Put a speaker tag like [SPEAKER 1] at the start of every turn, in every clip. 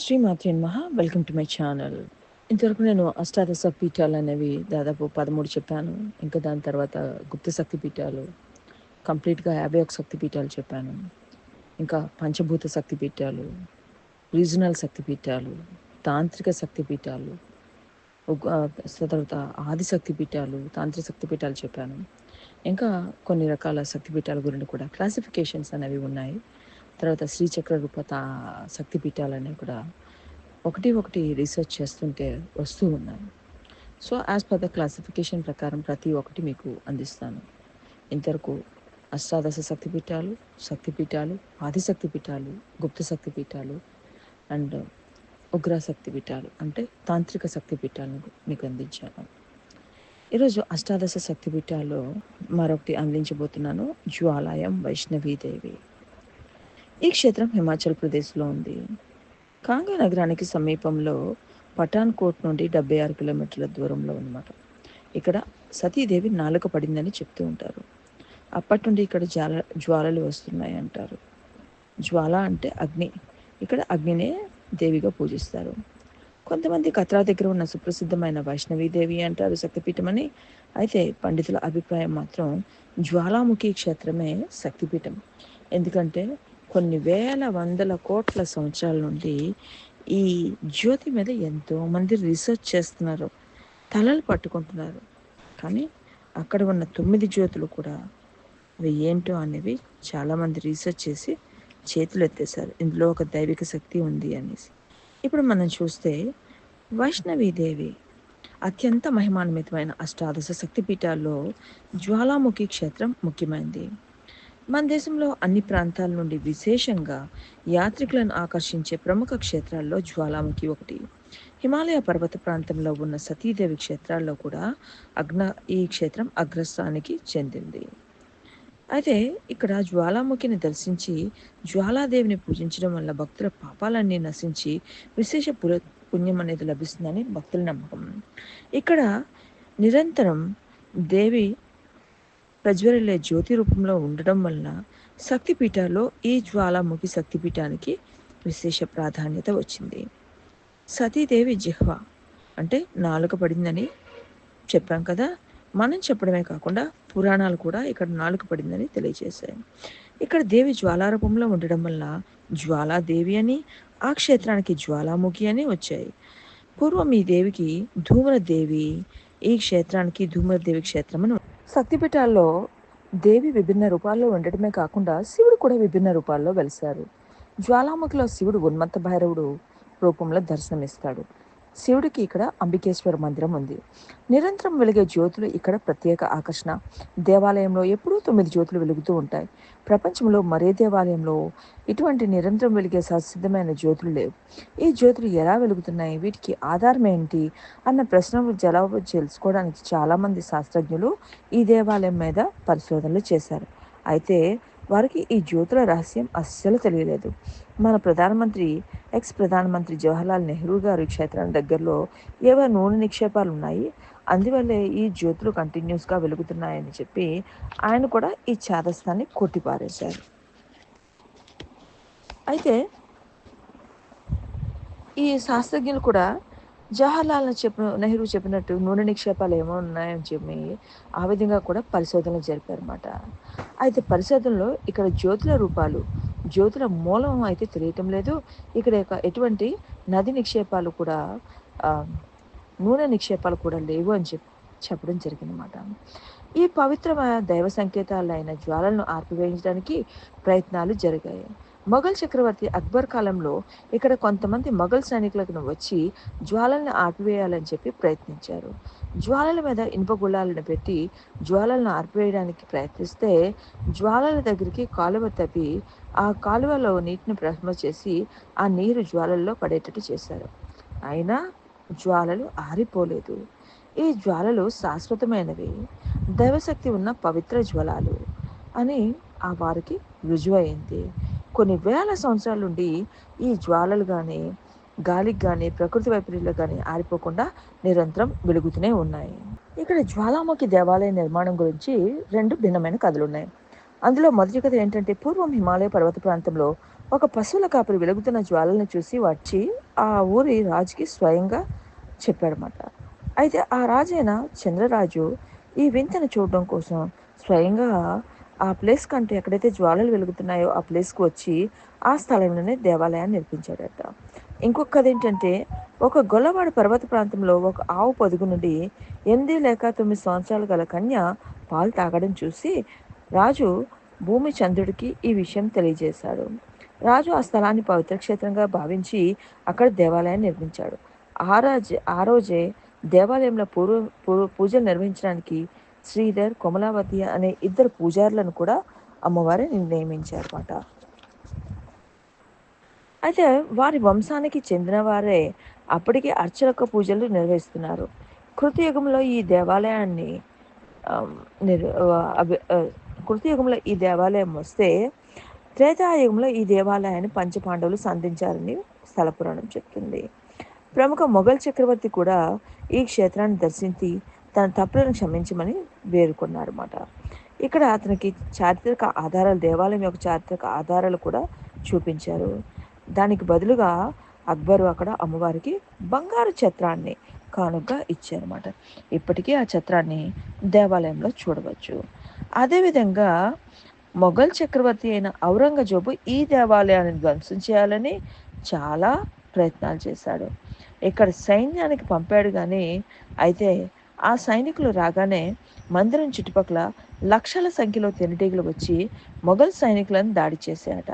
[SPEAKER 1] శ్రీమాత్రి మహా welcome to my channel ఇంతవరకు నేను అష్టాదశ పీఠాలు అనేవి దాదాపు పదమూడు చెప్పాను. ఇంకా దాని తర్వాత గుప్త శక్తి పీఠాలు కంప్లీట్గా యాభై ఒక శక్తి పీఠాలు చెప్పాను. ఇంకా పంచభూత శక్తి పీఠాలు రీజనల్ శక్తి పీఠాలు తాంత్రిక శక్తి పీఠాలు తర్వాత ఆది శక్తి పీఠాలు తాంత్రిక శక్తి పీఠాలు చెప్పాను. ఇంకా కొన్ని రకాల శక్తి పీఠాల గురించి కూడా క్లాసిఫికేషన్స్ అనేవి ఉన్నాయి. తర్వాత శ్రీచక్ర రూపత శక్తి పీఠాలు అనేవి కూడా ఒకటి ఒకటి రీసెర్చ్ చేస్తుంటే వస్తూ ఉన్నాయి. So as per the classification ప్రకారం ప్రతి ఒక్కటి మీకు అందిస్తాను. ఇంతవరకు అష్టాదశ శక్తి పీఠాలు శక్తి పీఠాలు ఆదిశక్తి పీఠాలు గుప్త శక్తి పీఠాలు అండ్ ఉగ్ర శక్తి పీఠాలు అంటే తాంత్రిక శక్తి పీఠాలను మీకు అందించాను. ఈరోజు అష్టాదశ శక్తి పీఠాల్లో మరొకటి అందించబోతున్నాను జ్వాలయం వైష్ణవీదేవి. ఈ క్షేత్రం హిమాచల్ ప్రదేశ్లో ఉంది. కాంగా నగరానికి సమీపంలో పఠాన్ కోట్ నుండి డెబ్బై ఆరు కిలోమీటర్ల దూరంలో ఉన్నమాట. ఇక్కడ సతీదేవి నాలుక పడిందని చెప్తూ ఉంటారు. అప్పటి నుండి ఇక్కడ జ్వాల జ్వాలలు వస్తున్నాయి అంటారు. జ్వాల అంటే అగ్ని. ఇక్కడ అగ్నినే దేవిగా పూజిస్తారు. కొంతమంది కత్రా దగ్గర ఉన్న సుప్రసిద్ధమైన వైష్ణవీదేవి అంటారు శక్తిపీఠం అని అయితే పండితుల అభిప్రాయం మాత్రం జ్వాలాముఖి క్షేత్రమే శక్తిపీఠం. ఎందుకంటే కొన్ని వేల వందల కోట్ల సంవత్సరాల నుండి ఈ జ్యోతి మీద ఎంతో మంది రీసెర్చ్ చేస్తున్నారు తలలు పట్టుకుంటున్నారు. కానీ అక్కడ ఉన్న తొమ్మిది జ్యోతులు కూడా అవి ఏంటో అనేవి చాలామంది రీసెర్చ్ చేసి చేతులు ఎత్తేసారు ఇందులో ఒక దైవిక శక్తి ఉంది అనేసి. ఇప్పుడు మనం చూస్తే వైష్ణవీదేవి అత్యంత మహిమాన్వితమైన అష్టాదశ శక్తిపీఠాల్లో జ్వాలాముఖి క్షేత్రం ముఖ్యమైనది మన దేశంలో అన్ని ప్రాంతాల నుండి విశేషంగా యాత్రికులను ఆకర్షించే ప్రముఖ క్షేత్రాల్లో జ్వాలాముఖి ఒకటి. హిమాలయ పర్వత ప్రాంతంలో ఉన్న సతీదేవి క్షేత్రాల్లో కూడా అగ్న ఈ క్షేత్రం అగ్రస్థానికి చెందింది. అయితే ఇక్కడ జ్వాలాముఖిని దర్శించి జ్వాలాదేవిని పూజించడం వల్ల భక్తుల పాపాలన్నీ నశించి విశేష పుర పుణ్యం అనేది లభిస్తుందని భక్తుల నమ్మకం. ఇక్కడ నిరంతరం దేవి ప్రజ్వరిల్లే జ్యోతి రూపంలో ఉండడం వలన శక్తిపీఠాల్లో ఈ జ్వాలాముఖి శక్తిపీఠానికి విశేష ప్రాధాన్యత వచ్చింది. సతీదేవి జిహ్వ అంటే నాలుక పడిందని చెప్పాం కదా. మనం చెప్పడమే కాకుండా పురాణాలు కూడా ఇక్కడ నాలుక పడిందని తెలియజేశాయి. ఇక్కడ దేవి జ్వాలారూపంలో ఉండడం వల్ల జ్వాలాదేవి అని ఆ క్షేత్రానికి జ్వాలాముఖి అని వచ్చాయి. పూర్వం ఈ దేవికి ధూమ్రదేవి ఈ క్షేత్రానికి ధూమ్రదేవి క్షేత్రం అని శక్తిపీఠాల్లో దేవి విభిన్న రూపాల్లో ఉండటమే కాకుండా శివుడు కూడా విభిన్న రూపాల్లో వెలిశారు. జ్వాలాముఖిలో శివుడు ఉన్మత్త భైరవుడు రూపంలో దర్శనమిస్తాడు. శివుడికి ఇక్కడ అంబికేశ్వర మందిరం ఉంది. నిరంతరం వెలిగే జ్యోతులు ఇక్కడ ప్రత్యేక ఆకర్షణ. దేవాలయంలో ఎప్పుడూ తొమ్మిది జ్యోతులు వెలుగుతూ ఉంటాయి. ప్రపంచంలో మరే దేవాలయంలో ఇటువంటి నిరంతరం వెలిగే ససిద్ధమైన జ్యోతులు లేవు. ఈ జ్యోతులు ఎలా వెలుగుతున్నాయి? వీటికి ఆధారం ఏంటి? అన్న ప్రశ్నలు జవాబు తెలుసుకోవడానికి చాలామంది శాస్త్రజ్ఞులు ఈ దేవాలయం మీద పరిశోధనలు చేశారు. అయితే వారికి ఈ జ్యోతుల రహస్యం అస్సలు తెలియలేదు. మన ప్రధానమంత్రి ఎక్స్ ప్రధానమంత్రి జవహర్లాల్ నెహ్రూ గారి క్షేత్రాల దగ్గరలో ఏవో నూనె నిక్షేపాలు ఉన్నాయి. అందువల్లే ఈ జ్యోతులు కంటిన్యూస్గా వెలుగుతున్నాయని చెప్పి ఆయన కూడా ఈ ఛాదస్థాన్ని కొట్టిపారేశారు. అయితే ఈ శాస్త్రజ్ఞులు కూడా జవహర్లాల్ చెప్పిన నెహ్రూ చెప్పినట్టు నూనె నిక్షేపాలు ఏమో ఉన్నాయని చెప్పి ఆ విధంగా కూడా పరిశోధనలు జరిపారన్నమాట. అయితే పరిశోధనలో ఇక్కడ జ్యోతుల రూపాలు జ్యోతుల మూలం అయితే తెలియటం లేదు. ఇక్కడ ఎటువంటి నది నిక్షేపాలు కూడా నూనె నిక్షేపాలు కూడా లేవు అని చెప్పి చెప్పడం జరిగిందన్నమాట. ఈ పవిత్రమైన దైవ సంకేతాలైన జ్వాలలను ఆర్పివేయించడానికి ప్రయత్నాలు జరిగాయి. మొఘల్ చక్రవర్తి అక్బర్ కాలంలో ఇక్కడ కొంతమంది మొఘల్ సైనికులకు వచ్చి జ్వాలలను ఆర్పివేయాలని చెప్పి ప్రయత్నించారు. జ్వాలల మీద ఇనుప గుళాలను పెట్టి జ్వాలలను ఆర్పివేయడానికి ప్రయత్నిస్తే జ్వాలల దగ్గరికి కాలువ తవ్వి ఆ కాలువలో నీటిని ప్రసమ చేసి ఆ నీరు జ్వాలల్లో పడేటట్టు చేశారు. అయినా జ్వాలలు ఆరిపోలేదు. ఈ జ్వాలలు శాశ్వతమైనవి. దైవశక్తి ఉన్న పవిత్ర జ్వలాలు అని ఆ వారికి రుజువైంది. కొన్ని వేల సంవత్సరాల నుండి ఈ జ్వాలలు కానీ గాలికి కానీ ప్రకృతి వైపరీలు కానీ ఆరిపోకుండా నిరంతరం వెలుగుతూనే ఉన్నాయి. ఇక్కడ జ్వాలాముఖి దేవాలయ నిర్మాణం గురించి రెండు భిన్నమైన కథలు ఉన్నాయి అందులో మొదటి కథ ఏంటంటే పూర్వం హిమాలయ పర్వత ప్రాంతంలో ఒక పశువుల కాపరి వెలుగుతున్న జ్వాలను చూసి వచ్చి ఆ ఊరి రాజుకి స్వయంగా చెప్పాడనమాట అయితే ఆ రాజైన చంద్రరాజు ఈ వింతను చూడడం కోసం స్వయంగా ఆ ప్లేస్ కంటే ఎక్కడైతే జ్వాలలు వెలుగుతున్నాయో ఆ ప్లేస్కి వచ్చి ఆ స్థలంలోనే దేవాలయాన్ని నిర్మించాడట. ఇంకొక కథ ఏంటంటే ఒక గొల్లవాడ పర్వత ప్రాంతంలో ఒక ఆవు పొదుగు నుండి ఎనిమిది లేక తొమ్మిది సంవత్సరాలు గల కన్య పాలు తాగడం చూసి రాజు భూమి చంద్రుడికి ఈ విషయం తెలియజేశాడు. రాజు ఆ స్థలాన్ని పవిత్ర క్షేత్రంగా భావించి అక్కడ దేవాలయాన్ని నిర్మించాడు. ఆ రాజు ఆ రోజే దేవాలయంలో పూర్వ పూర్వ పూజలు నిర్వహించడానికి శ్రీధర్ కొమలావతి అనే ఇద్దరు పూజారులను కూడా అమ్మవారు నియమించారన్నమాట అయితే వారి వంశానికి చెందిన వారే అప్పటికే అర్చక పూజలు నిర్వహిస్తున్నారు. కృతయుగంలో ఈ దేవాలయాన్ని కృతయుగంలో ఈ దేవాలయం వస్తే త్రేతాయుగంలో ఈ దేవాలయాన్ని పంచపాండవులు సంధించారని స్థల పురాణం చెప్తుంది. ప్రముఖ మొఘల్ చక్రవర్తి కూడా ఈ క్షేత్రాన్ని దర్శించి తన తప్పులను క్షమించమని వేరుకున్నారన్నమాట ఇక్కడ అతనికి చారిత్రక ఆధారాలు దేవాలయం యొక్క చారిత్రక ఆధారాలు కూడా చూపించారు. దానికి బదులుగా అక్బరు అక్కడ అమ్మవారికి బంగారు ఛత్రాన్ని కానుక ఇచ్చారన్నమాట. ఇప్పటికీ ఆ ఛత్రాన్ని దేవాలయంలో చూడవచ్చు. అదేవిధంగా మొఘల్ చక్రవర్తి అయిన ఔరంగజేబు ఈ దేవాలయాన్ని ధ్వంసం చేయాలని చాలా ప్రయత్నాలు చేశాడు. ఇక్కడ సైన్యానికి పంపాడు కానీ అయితే ఆ సైనికులు రాగానే మందిరం చుట్టుపక్కల లక్షల సంఖ్యలో తేనెటీగలు వచ్చి మొఘల్ సైనికులను దాడి చేశాయట.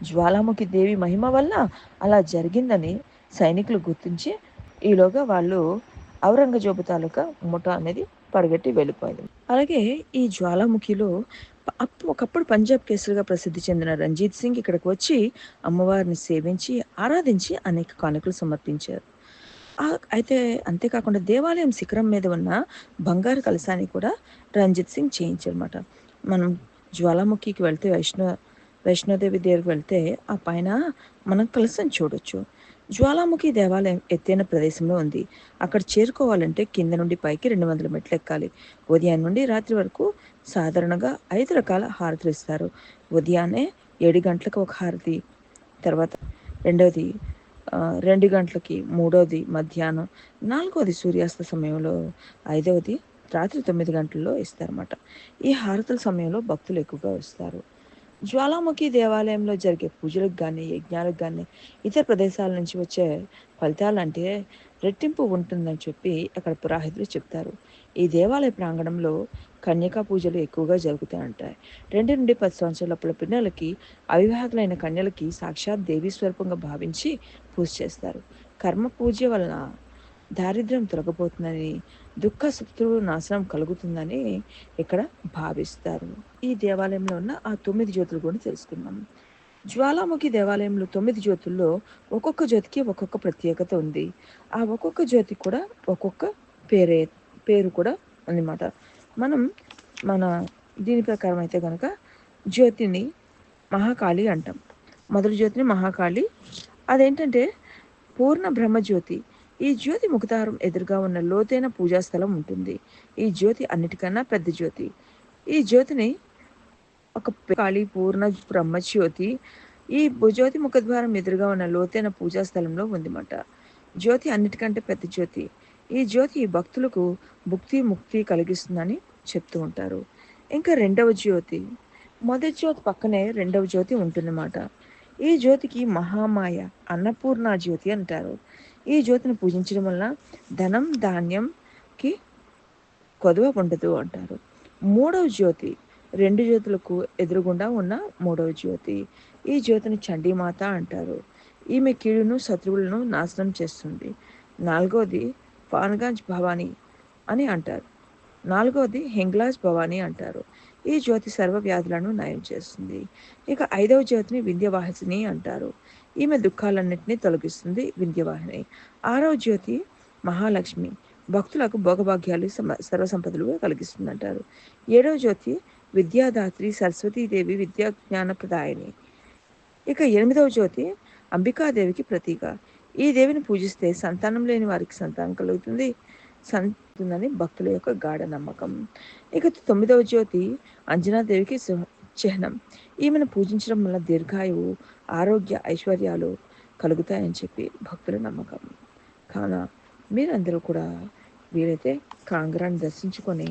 [SPEAKER 1] జ్వాలాముఖి దేవి మహిమ వల్ల అలా జరిగిందని సైనికులు గుర్తించి ఈలోగా వాళ్ళు ఔరంగజేబు తాలూకా ముఠ అనేది పడగట్టి వెళ్ళిపోయింది. అలాగే ఈ జ్వాలాముఖిలో ఒకప్పుడు పంజాబ్ కేసులుగా ప్రసిద్ధి చెందిన రంజీత్ సింగ్ ఇక్కడికి వచ్చి అమ్మవారిని సేవించి ఆరాధించి అనేక కానుకలు సమర్పించారు. అయితే అంతేకాకుండా దేవాలయం శిఖరం మీద ఉన్న బంగారు కలశాన్ని కూడా రంజిత్ సింగ్ చేయించారన్నమాట. మనం జ్వాలాముఖికి వెళ్తే వైష్ణవ వైష్ణోదేవి దగ్గరికి వెళ్తే ఆ పైన మనం కలసం చూడొచ్చు. జ్వాలాముఖి దేవాలయం ఎత్తైన ప్రదేశంలో ఉంది. అక్కడ చేరుకోవాలంటే కింద నుండి పైకి రెండు వందల మెట్లు ఎక్కాలి. ఉదయం నుండి రాత్రి వరకు సాధారణంగా ఐదు రకాల హారతులు ఇస్తారు. ఉదయాన్నే ఏడు గంటలకు ఒక హారతి తర్వాత రెండవది రెండు గంటలకి మూడవది మధ్యాహ్నం నాలుగవది సూర్యాస్త సమయంలో ఐదవది రాత్రి తొమ్మిది గంటల్లో ఇస్తారన్నమాట. ఈ హారతుల సమయంలో భక్తులు ఎక్కువగా వస్తారు. జ్వాలాముఖి దేవాలయంలో జరిగే పూజలకు కానీ యజ్ఞాలకు కానీ ఇతర ప్రదేశాల నుంచి వచ్చే ఫలితాలంటే రెట్టింపు ఉంటుందని చెప్పి అక్కడ పురాహితులు చెప్తారు. ఈ దేవాలయ ప్రాంగణంలో కన్యకా పూజలు ఎక్కువగా జరుగుతాయంటాయి రెండు నుండి పది సంవత్సరాల పిల్లలకి అవివాహకులైన కన్యలకి సాక్షాత్ దేవీ స్వరూపంగా భావించి పూజ చేస్తారు. కర్మ పూజ వలన దారిద్ర్యం తొలగబోతుందని దుఃఖ శత్రువు నాశనం కలుగుతుందని ఇక్కడ భావిస్తారు. ఈ దేవాలయంలో ఉన్న ఆ తొమ్మిది జ్యోతులు కూడా తెలుసుకున్నాం జ్వాలాముఖి దేవాలయంలో తొమ్మిది జ్యోతుల్లో ఒక్కొక్క జ్యోతికి ఒక్కొక్క ప్రత్యేకత ఉంది. ఆ ఒక్కొక్క జ్యోతి కూడా ఒక్కొక్క పేరే పేరు కూడా అన్నమాట మనం మన దీని ప్రకారం అయితే కనుక జ్యోతిని మహాకాళి అంటాం. మొదటి జ్యోతిని మహాకాళి. అదేంటంటే పూర్ణ బ్రహ్మజ్యోతి ఈ జ్యోతి ముఖతారం ఎదురుగా ఉన్న లోతైన పూజాస్థలం ఉంటుంది. ఈ జ్యోతి అన్నిటికన్నా పెద్ద జ్యోతి. ఈ జ్యోతిని ఒక కాళీ పూర్ణ బ్రహ్మజ్యోతి ఈ జ్యోతి ముఖద్వారం ఎదురుగా ఉన్న లోతైన పూజా స్థలంలో ఉందిమాట. జ్యోతి అన్నిటికంటే పెద్ద జ్యోతి. ఈ జ్యోతి భక్తులకు భుక్తి ముక్తి కలిగిస్తుందని చెప్తూ ఉంటారు. ఇంకా రెండవ జ్యోతి. మొదటి జ్యోతి పక్కనే రెండవ జ్యోతి ఉంటుందన్నమాట. ఈ జ్యోతికి మహామాయ అన్నపూర్ణ జ్యోతి అంటారు. ఈ జ్యోతిని పూజించడం వల్ల ధనం ధాన్యంకి కొదవ ఉండదు అంటారు. మూడవ జ్యోతి. రెండు జ్యోతులకు ఎదురుగుండా ఉన్న మూడవ జ్యోతి. ఈ జ్యోతిని చండీమాత అంటారు. ఈమె కీడును శత్రువులను నాశనం చేస్తుంది. నాలుగవది. పాన్గంజ్ భవానీ అని అంటారు. నాలుగవది హింగ్లాజ్ భవానీ అంటారు. ఈ జ్యోతి సర్వ వ్యాధులను నయం చేస్తుంది. ఇక ఐదవ జ్యోతిని వింధ్యవాహిని అంటారు. ఈమె దుఃఖాలన్నింటినీ తొలగిస్తుంది వింధ్యవాహిని. ఆరవ జ్యోతి మహాలక్ష్మి. భక్తులకు భోగభాగ్యాలు సర్వసంపదలు కలిగిస్తుంది అంటారు ఏడవ జ్యోతి విద్యాదాత్రి సరస్వతీదేవి విద్యా జ్ఞాన ప్రదాయని ఇక ఎనిమిదవ జ్యోతి అంబికాదేవికి ప్రతీక. ఈ దేవిని పూజిస్తే సంతానం లేని వారికి సంతానం కలుగుతుంది. సంతుందని భక్తుల యొక్క గాఢ నమ్మకం. ఇక తొమ్మిదవ జ్యోతి అంజనాదేవికి చిహ్నం. ఈమెను పూజించడం వల్ల దీర్ఘాయువు ఆరోగ్య ఐశ్వర్యాలు కలుగుతాయని చెప్పి భక్తుల నమ్మకం. కావున మీరందరూ కూడా వీలైతే కాంగ్రాన్ని దర్శించుకొని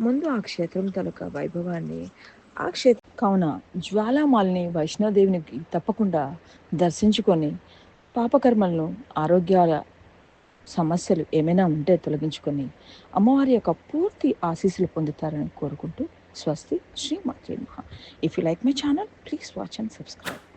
[SPEAKER 1] ముందు ఆ క్షేత్రం తలక వైభవాన్ని ఆ క్షేత్ర కావున జ్వాలామాలిని వైష్ణోదేవిని తప్పకుండా దర్శించుకొని పాపకర్మలను ఆరోగ్యాల సమస్యలు ఏమైనా ఉంటే తొలగించుకొని అమ్మవారి యొక్క పూర్తి ఆశీస్సులు పొందుతారని కోరుకుంటూ స్వస్తి శ్రీ మాత్రే మహా if you like my channel please watch and subscribe